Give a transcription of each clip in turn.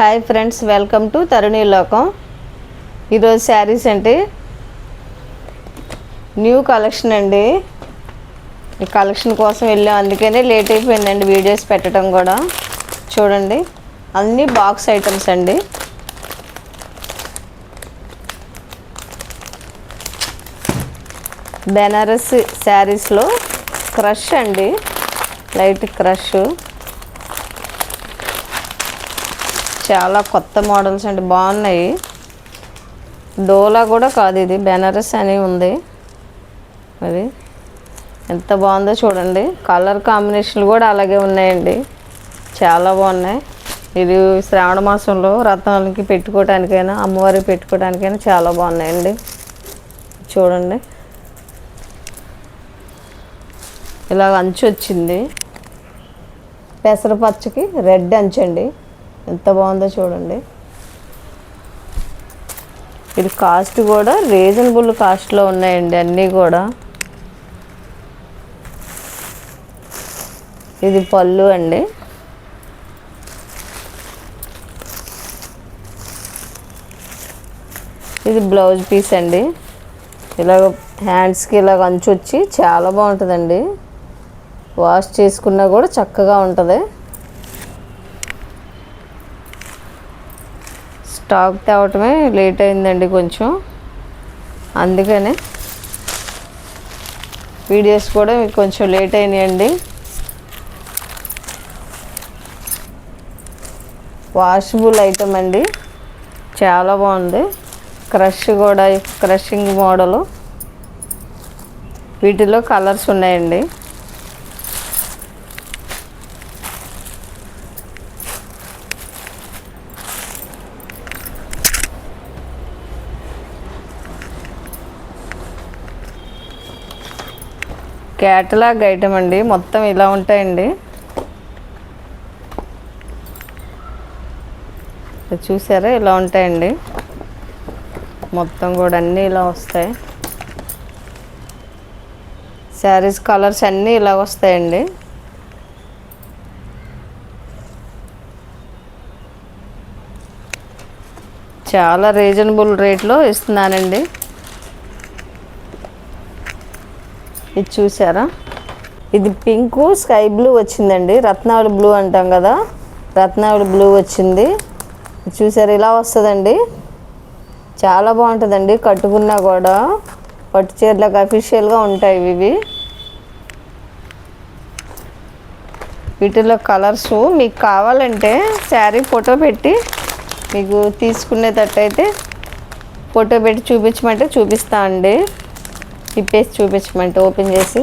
Hi friends welcome to Taruni Lokam ఈరోజు శారీస్ అంటే new collection అండి. ఈ కలెక్షన్ కోసం వెళ్ళాం. అందుకనే లేట్ అయిపోయిందండి వీడియోస్ పెట్టడం కూడా. చూడండి. అన్నీ బాక్స్ ఐటమ్స్ అండి. బెనారస్ శారీస్లో క్రష్ అండి. లైట్ క్రష్ చాలా కొత్త మోడల్స్ అండి బాగున్నాయి. డోలా కూడా కాదు ఇది బెనారస్ అని ఉంది. అది ఎంత బాగుందో చూడండి. కలర్ కాంబినేషన్లు కూడా అలాగే ఉన్నాయండి. చాలా బాగున్నాయి. ఇది శ్రావణ మాసంలో రత్నాలకి పెట్టుకోవడానికైనా అమ్మవారికి పెట్టుకోవడానికైనా చాలా బాగున్నాయండి. చూడండి. ఇలా అంచు వచ్చింది. పెసరపచ్చకి రెడ్ అంచండి. ఎంత బాగుందో చూడండి. ఇది కాస్ట్ కూడా రీజనబుల్ కాస్ట్లో ఉన్నాయండి అన్నీ కూడా. ఇది పళ్ళు అండి. ఇది బ్లౌజ్ పీస్ అండి. ఇలాగ హ్యాండ్స్కి ఇలాగ అంచు వచ్చి చాలా బాగుంటుందండి. వాష్ చేసుకున్నా కూడా చక్కగా ఉంటుంది. స్టాక్ తేవటమే లేట్ అయిందండి కొంచెం. అందుకనే వీడియోస్ కూడా మీకు కొంచెం లేట్ అయినాయండి. వాషబుల్ ఐటమ్ అండి. చాలా బాగుంది. క్రష్ కూడా క్రషింగ్ మోడలు. వీటిలో కలర్స్ ఉన్నాయండి. క్యాటలాగ్ ఐటమ్ అండి. మొత్తం ఇలా ఉంటాయండి. చూసారా? ఇలా ఉంటాయండి. మొత్తం కూడా అన్నీ ఇలా వస్తాయి. శారీస్ కలర్స్ అన్నీ ఇలా వస్తాయండి. చాలా రీజనబుల్ రేట్లో ఇస్తున్నానండి. ఇది చూసారా ఇది పింక్ స్కై బ్లూ వచ్చిందండి. రత్నావళి బ్లూ అంటాం కదా? రత్నావళి బ్లూ వచ్చింది. చూసారు చూసారా ఇలా వస్తుందండి. చాలా బాగుంటుందండి. కట్టుకున్నా కూడా పట్టు చీరలకు అఫీషియల్గా ఉంటాయి ఇవి వీటిలో కలర్స్ మీకు కావాలంటే శారీ ఫోటో పెట్టి మీకు తీసుకునేటట్టయితే ఫోటో పెట్టి చూపించమంటే చూపిస్తా అండి. తిప్పేసి చూపించమంటే ఓపెన్ చేసి.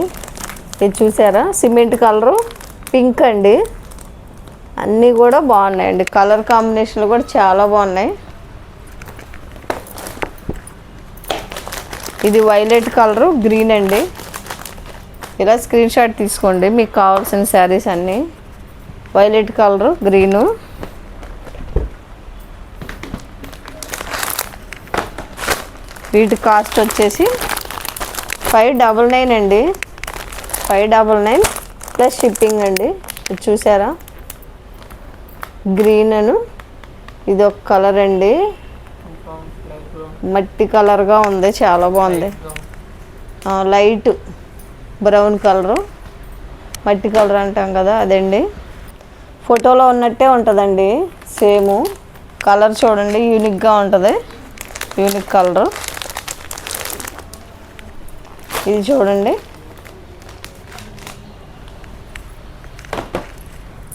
ఇది చూసారా? సిమెంట్ కలరు పింక్ అండి. అన్నీ కూడా బాగున్నాయండి. కలర్ కాంబినేషన్లు కూడా చాలా బాగున్నాయి. ఇది వైలెట్ కలరు గ్రీన్ అండి. ఇలా స్క్రీన్ షాట్ తీసుకోండి మీకు కావాల్సిన శారీస్ అన్నీ. Violet colour green. వీటి కాస్ట్ వచ్చేసి ఫైవ్ డబల్ నైన్ అండి. Five double nine plus shipping అండి. చూసారా? గ్రీన్ అను. ఇది ఒక కలర్ అండి. మట్టి కలర్గా ఉంది. చాలా బాగుంది. లైట్. Brown colour. మట్టి కలర్ అంటాం కదా అదండి. ఫోటోలో ఉన్నట్టే ఉంటుందండి. సేము. కలర్ చూడండి యూనిక్గా ఉంటుంది. Unique colour. ఇది చూడండి.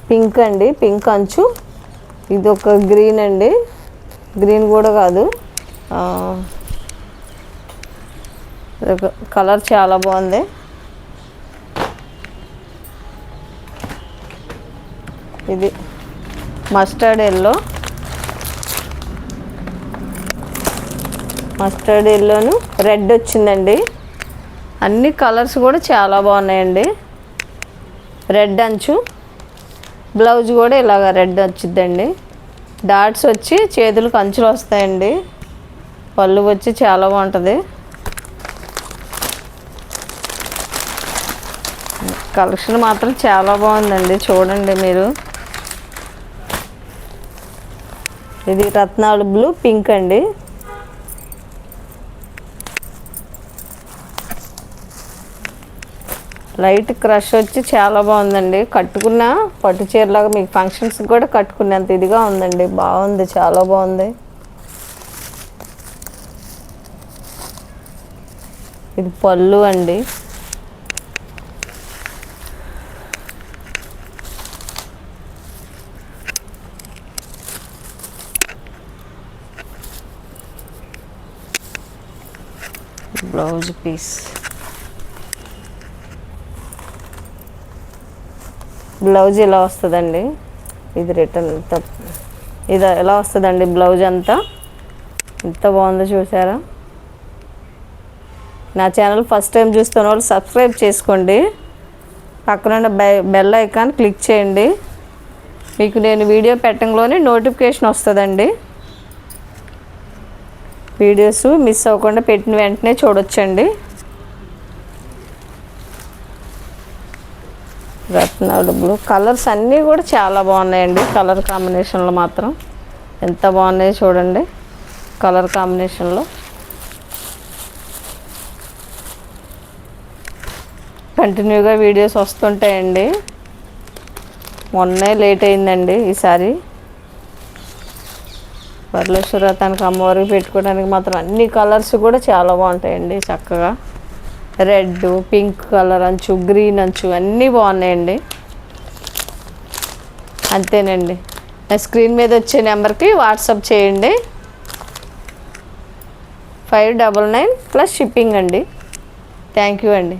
పింక్ అండి పింక్ అంచు. ఇది ఒక గ్రీన్ అండి. గ్రీన్ కూడా కాదు. కలర్ చాలా బాగుంది. ఇది మస్టర్డ్ ఎల్లో. మస్టర్డ్ ఎల్లోను రెడ్ వచ్చిందండి. అన్ని కలర్స్ కూడా చాలా బాగున్నాయండి. రెడ్ అంచు. బ్లౌజ్ కూడా ఇలాగ రెడ్ వచ్చిందండి డాట్స్ వచ్చి చేతులకు అంచులు వస్తాయండి. పళ్ళు వచ్చి చాలా బాగుంటుంది. కలెక్షన్ మాత్రం చాలా బాగుందండి. చూడండి మీరు. ఇది రత్నాలు బ్లూ పింక్ అండి. లైట్ క్రష్ వచ్చి చాలా బాగుందండి. కట్టుకున్న పట్టు చీరలాగా మీకు ఫంక్షన్స్కి కూడా కట్టుకునేంత ఇదిగా ఉందండి. బాగుంది చాలా బాగుంది. ఇది పళ్ళు అండి. Blouse piece. బ్లౌజ్ ఇలా వస్తుందండి. ఇది రిటర్న్ ఇది ఎలా వస్తుందండి బ్లౌజ్ అంతా? ఎంత బాగుందో చూసారా? నా ఛానల్ ఫస్ట్ టైం చూస్తున్న వాళ్ళు సబ్స్క్రైబ్ చేసుకోండి. పక్కన బె బెల్ ఐకాన్ క్లిక్ చేయండి. మీకు నేను వీడియో పెట్టంలోనే నోటిఫికేషన్ వస్తుందండి. వీడియోస్ మిస్ అవ్వకుండా పెట్టిన వెంటనే చూడొచ్చండి. రత్నాలు బ్లూ కలర్స్ అన్నీ కూడా చాలా బాగున్నాయండి. కలర్ కాంబినేషన్లో మాత్రం ఎంత బాగున్నాయో చూడండి. కలర్ కాంబినేషన్లో. కంటిన్యూగా వీడియోస్ వస్తుంటాయండి. మొన్నే లేట్ అయిందండి ఈసారి. వరలక్ష్మి వ్రతానికి అమ్మవారికి పెట్టుకోవడానికి మాత్రం అన్ని కలర్స్ కూడా చాలా బాగుంటాయండి చక్కగా. రెడ్ పింక్ కలర్ అంచు గ్రీన్ అంచు అన్నీ బాగున్నాయండి. అంతేనండి. నా స్క్రీన్ మీద వచ్చే నెంబర్కి వాట్సాప్ చేయండి. Five double nine plus shipping అండి. థ్యాంక్ యూ అండి.